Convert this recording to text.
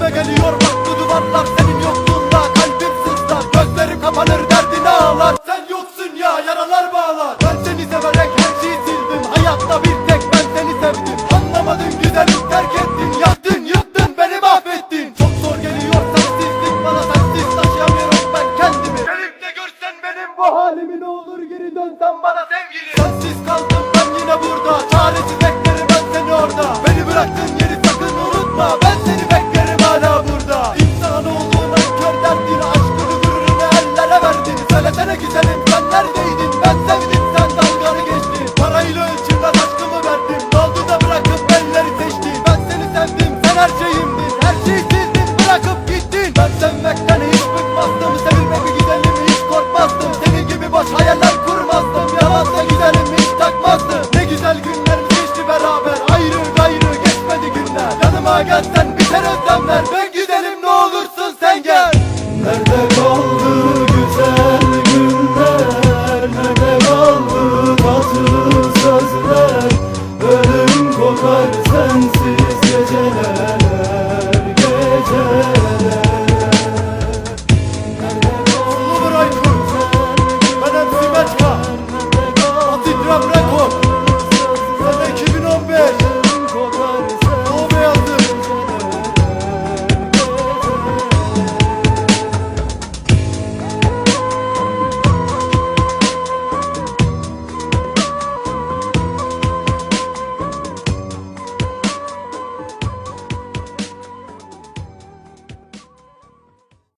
Üstüme geliyor bak bu duvarlar senin yokluğunda. Kalbim sızlar gözlerim kapanır derdine ağlar. Sen yoksun ya yaralar bağlar. Ben seni severek her şeyi sildim. Hayatta bir tek ben seni sevdim. Anlamadın güzelim terk ettin. Yaktın yıktın beni mahvettin. Çok zor geliyor sensizlik bana sensiz. Taşıyamıyorum ben kendimi. Gelip de görsen benim bu halimi ne olur geri dönsen bana sevgili. Sensiz kaldım gelsen biter özlemler Ben